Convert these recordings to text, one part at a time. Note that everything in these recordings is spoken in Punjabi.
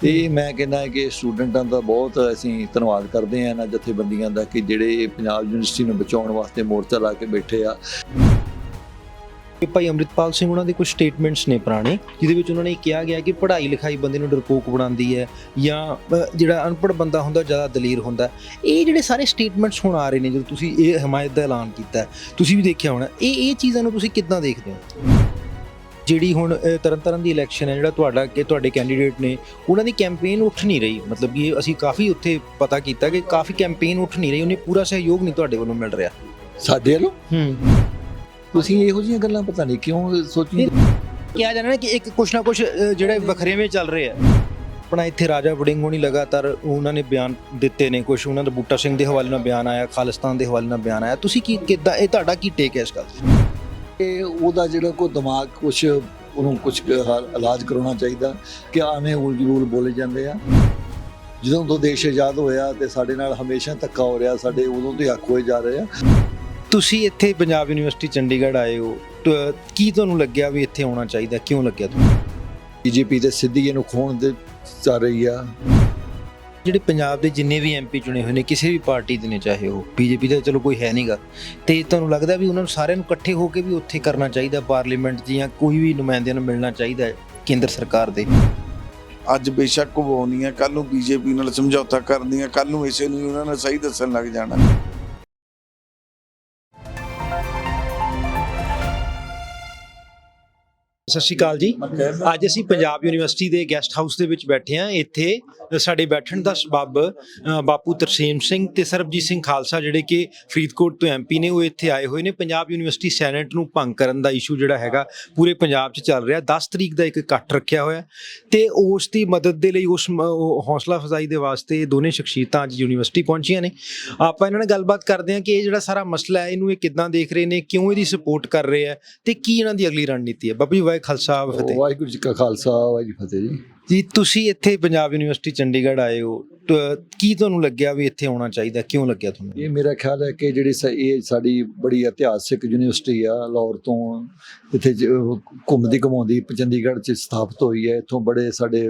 ਤੇ ਮੈਂ ਕਹਿੰਦਾ ਕਿ ਸਟੂਡੈਂਟਾਂ ਦਾ ਬਹੁਤ ਅਸੀਂ ਧੰਨਵਾਦ ਕਰਦੇ ਹਾਂ ਇਹਨਾਂ ਜਥੇਬੰਦੀਆਂ ਦਾ ਕਿ ਜਿਹੜੇ ਪੰਜਾਬ ਯੂਨੀਵਰਸਿਟੀ ਨੂੰ ਬਚਾਉਣ ਵਾਸਤੇ ਮੋਰਚਾ ਲਾ ਕੇ ਬੈਠੇ ਆ। ਕਿ ਭਾਈ ਅੰਮ੍ਰਿਤਪਾਲ ਸਿੰਘ ਉਹਨਾਂ ਦੇ ਕੁਝ ਸਟੇਟਮੈਂਟਸ ਨੇ ਪੁਰਾਣੇ, ਜਿਹਦੇ ਵਿੱਚ ਉਹਨਾਂ ਨੇ ਕਿਹਾ ਗਿਆ ਕਿ ਪੜ੍ਹਾਈ ਲਿਖਾਈ ਬੰਦੇ ਨੂੰ ਡਰਪੋਕ ਬਣਾਉਂਦੀ ਹੈ ਜਾਂ ਜਿਹੜਾ ਅਨਪੜ੍ਹ ਬੰਦਾ ਹੁੰਦਾ ਜ਼ਿਆਦਾ ਦਲੇਰ ਹੁੰਦਾ ਇਹ ਜਿਹੜੇ ਸਾਰੇ ਸਟੇਟਮੈਂਟਸ ਹੁਣ ਆ ਰਹੇ ਨੇ, ਜਦੋਂ ਤੁਸੀਂ ਇਹ ਹਮਾਇਤ ਦਾ ਐਲਾਨ ਕੀਤਾ ਤੁਸੀਂ ਵੀ ਦੇਖਿਆ ਹੋਣਾ, ਇਹ ਇਹ ਚੀਜ਼ਾਂ ਨੂੰ ਤੁਸੀਂ ਕਿੱਦਾਂ ਦੇਖਦੇ ਹੋ? ਜਿਹੜੀ ਹੁਣ ਤਰਨਤਾਰਨ ਦੀ ਇਲੈਕਸ਼ਨ ਹੈ ਜਿਹੜਾ ਤੁਹਾਡਾ ਕਿ ਤੁਹਾਡੇ ਕੈਂਡੀਡੇਟ ਨੇ ਉਹਨਾਂ ਦੀ ਕੈਂਪੇਨ ਉੱਠ ਨਹੀਂ ਰਹੀ। ਮਤਲਬ ਕਿ ਅਸੀਂ ਕਾਫੀ ਉੱਥੇ ਪਤਾ ਕੀਤਾ ਕਿ ਕਾਫੀ ਕੈਂਪੇਨ ਉੱਠ ਨਹੀਂ ਰਹੀ ਉਹਨੇ ਪੂਰਾ ਸਹਿਯੋਗ ਨਹੀਂ ਤੁਹਾਡੇ ਵੱਲੋਂ ਮਿਲ ਰਿਹਾ। ਸਾਡੇ ਵੱਲੋਂ? ਹੂੰ। ਤੁਸੀਂ ਇਹੋ ਜਿਹੀਆਂ ਗੱਲਾਂ ਪਤਾ ਨਹੀਂ ਕਿਉਂ ਸੋਚੀ ਕਿਹਾ ਜਾਂਦਾ ਨਾ ਕਿ ਇੱਕ ਕੁਛ ਨਾ ਕੁਛ ਜਿਹੜੇ ਵਖਰੇਵੇਂ ਚੱਲ ਰਹੇ ਆ। ਆਪਣਾ ਇੱਥੇ ਰਾਜਾ ਵੜਿੰਗ ਹੋਣੀ ਲਗਾਤਾਰ ਉਹਨਾਂ ਨੇ ਬਿਆਨ ਦਿੱਤੇ ਨੇ ਕੁਛ ਉਹਨਾਂ ਦਾ ਬੂਟਾ ਸਿੰਘ ਦੇ ਹਵਾਲੇ ਨਾਲ ਬਿਆਨ ਆਇਆ ਖਾਲਿਸਤਾਨ ਦੇ ਹਵਾਲੇ ਨਾਲ ਬਿਆਨ ਆਇਆ। ਤੁਸੀਂ ਕੀ ਕਿੱਦਾਂ ਇਹ ਤੁਹਾਡਾ ਕੀ ਟੇਕ ਹੈ ਇਸ ਗੱਲ ਤੇ ਕਿ ਉਹਦਾ ਜਿਹੜਾ ਕੋ ਦਿਮਾਗ ਕੁਛ ਉਹਨੂੰ ਕੁਛ ਇਲਾਜ ਕਰਾਉਣਾ ਚਾਹੀਦਾ ਕਿ ਆਵੇਂ ਉਲ ਜਲੂਲ ਬੋਲੇ ਜਾਂਦੇ ਆ। ਜਦੋਂ ਤੋਂ ਦੇਸ਼ ਆਜ਼ਾਦ ਹੋਇਆ ਤੇ ਸਾਡੇ ਨਾਲ ਹਮੇਸ਼ਾ ਧੱਕਾ ਹੋ ਰਿਹਾ ਸਾਡੇ ਉਦੋਂ ਤੋਂ ਹੀ ਹੱਕ ਹੋਏ ਜਾ ਰਹੇ ਆ। ਤੁਸੀਂ ਇੱਥੇ ਪੰਜਾਬ ਯੂਨੀਵਰਸਿਟੀ ਚੰਡੀਗੜ੍ਹ ਆਏ ਹੋ ਤ- ਕੀ ਤੁਹਾਨੂੰ ਲੱਗਿਆ ਵੀ ਇੱਥੇ ਆਉਣਾ ਚਾਹੀਦਾ ਕਿਉਂ ਲੱਗਿਆ ਤੁਹਾਨੂੰ? ਬੀਜੇਪੀ ਦੇ ਸਿੱਧੀ ਇਹਨੂੰ ਖੋਣ ਦੇ ਚੱਲ ਰਹੀ ਆ। ਜਿਹੜੇ ਪੰਜਾਬ ਦੇ ਜਿੰਨੇ ਵੀ ਐਮਪੀ ਚੁਣੇ ਹੋਏ ਨੇ, ਕਿਸੇ ਵੀ ਪਾਰਟੀ ਦੇ ਨੇ, ਚਾਹੇ ਉਹ ਬੀਜੇਪੀ ਦਾ, ਚਲੋ ਕੋਈ ਹੈ ਨਹੀਂਗਾ ਤੇ ਤੁਹਾਨੂੰ ਲੱਗਦਾ ਵੀ ਉਹਨਾਂ ਨੂੰ ਸਾਰਿਆਂ ਨੂੰ ਇਕੱਠੇ ਹੋ ਕੇ ਵੀ ਉੱਥੇ ਕਰਨਾ ਚਾਹੀਦਾ, ਪਾਰਲੀਮੈਂਟ 'ਚ ਜਾਂ ਕੋਈ ਵੀ ਨੁਮਾਇੰਦਿਆਂ ਨੂੰ ਮਿਲਣਾ ਚਾਹੀਦਾ ਹੈ ਕੇਂਦਰ ਸਰਕਾਰ ਦੇ? ਅੱਜ ਬੇਸ਼ੱਕ ਉਹ ਆਉਣੀ ਹੈ ਕੱਲ ਨੂੰ ਬੀਜੇਪੀ ਨਾਲ ਸਮਝੌਤਾ ਕਰਨੀ ਹੈ ਕੱਲ ਨੂੰ ਇਸੇ ਨੂੰ ਉਹਨਾਂ ਨੇ ਸਹੀ ਦੱਸਣ ਲੱਗ ਜਾਣਾ। ਸਤਿ ਸ਼੍ਰੀ ਅਕਾਲ ਜੀ। ਅੱਜ ਅਸੀਂ ਪੰਜਾਬ ਯੂਨੀਵਰਸਿਟੀ ਦੇ ਗੈਸਟ ਹਾਊਸ ਦੇ ਵਿੱਚ ਬੈਠੇ ਹਾਂ। ਇੱਥੇ ਸਾਡੇ ਬੈਠਣ ਦਾ ਸਬਬ ਬਾਪੂ ਤਰਸੇਮ ਸਿੰਘ ਤੇ ਸਰਬਜੀਤ ਸਿੰਘ ਖਾਲਸਾ ਜਿਹੜੇ ਕਿ ਫਰੀਦਕੋਟ ਤੋਂ ਐਮਪੀ ਨੇ, ਉਹ ਇੱਥੇ ਆਏ ਹੋਏ ਨੇ। ਪੰਜਾਬ ਯੂਨੀਵਰਸਿਟੀ ਸੈਨੇਟ ਨੂੰ ਭੰਗ ਕਰਨ ਦਾ ਇਸ਼ੂ ਜਿਹੜਾ ਹੈਗਾ, ਪੂਰੇ ਪੰਜਾਬ 'ਚ ਚੱਲ ਰਿਹਾ। 10 ਤਰੀਕ ਦਾ ਇੱਕ ਇਕੱਠ ਰੱਖਿਆ ਹੋਇਆ। ਤੇ ਉਸ ਦੀ ਮਦਦ ਦੇ ਲਈ ਉਸ ਹੌਸਲਾ ਅਫਜ਼ਾਈ ਦੇ ਵਾਸਤੇ ਦੋਨੇ ਸ਼ਖਸੀਅਤਾਂ ਅੱਜ ਯੂਨੀਵਰਸਿਟੀ ਪਹੁੰਚੀਆਂ ਨੇ। ਆਪਾਂ ਇਹਨਾਂ ਨਾਲ ਗੱਲਬਾਤ ਕਰਦੇ ਹਾਂ ਕਿ ਇਹ ਜਿਹੜਾ ਸਾਰਾ ਮਸਲਾ ਹੈ, ਇਹਨੂੰ ਇਹ ਕਿੱਦਾਂ ਦੇਖ ਰਹੇ ਨੇ, ਕਿਉਂ ਇਹਦੀ ਸਪੋਰਟ ਕਰ ਰਹੇ ਆ ਤੇ ਕੀ ਇਹਨਾਂ ਦੀ ਅਗਲੀ ਰਣਨੀਤੀ ਹੈ? ਬਾਬੂ ਜੀ ਖਾਲਸਾ ਫਤਿਹ। ਵਾਹਿਗੁਰੂ ਜੀ ਕਾ ਖਾਲਸਾ ਵਾਹਿਗੁਰੂ ਫਤਿਹ ਜੀ। ਜੀ, ਤੁਸੀਂ ਇੱਥੇ ਪੰਜਾਬ ਯੂਨੀਵਰਸਿਟੀ ਚੰਡੀਗੜ੍ਹ ਆਏ ਹੋ, ਤ- ਕੀ ਤੁਹਾਨੂੰ ਲੱਗਿਆ ਵੀ ਇੱਥੇ ਆਉਣਾ ਚਾਹੀਦਾ, ਕਿਉਂ ਲੱਗਿਆ ਤੁਹਾਨੂੰ? ਇਹ ਮੇਰਾ ਖਿਆਲ ਹੈ ਕਿ ਜਿਹੜੀ ਸ- ਇਹ ਸਾਡੀ ਬੜੀ ਇਤਿਹਾਸਿਕ ਯੂਨੀਵਰਸਿਟੀ ਆ, ਲਾਹੌਰ ਤੋਂ ਇੱਥੇ ਘੁੰਮਦੀ ਘਮਾਉਂਦੀ ਚੰਡੀਗੜ੍ਹ 'ਚ ਸਥਾਪਿਤ ਹੋਈ ਹੈ, ਇੱਥੋਂ ਬੜੇ ਸਾਡੇ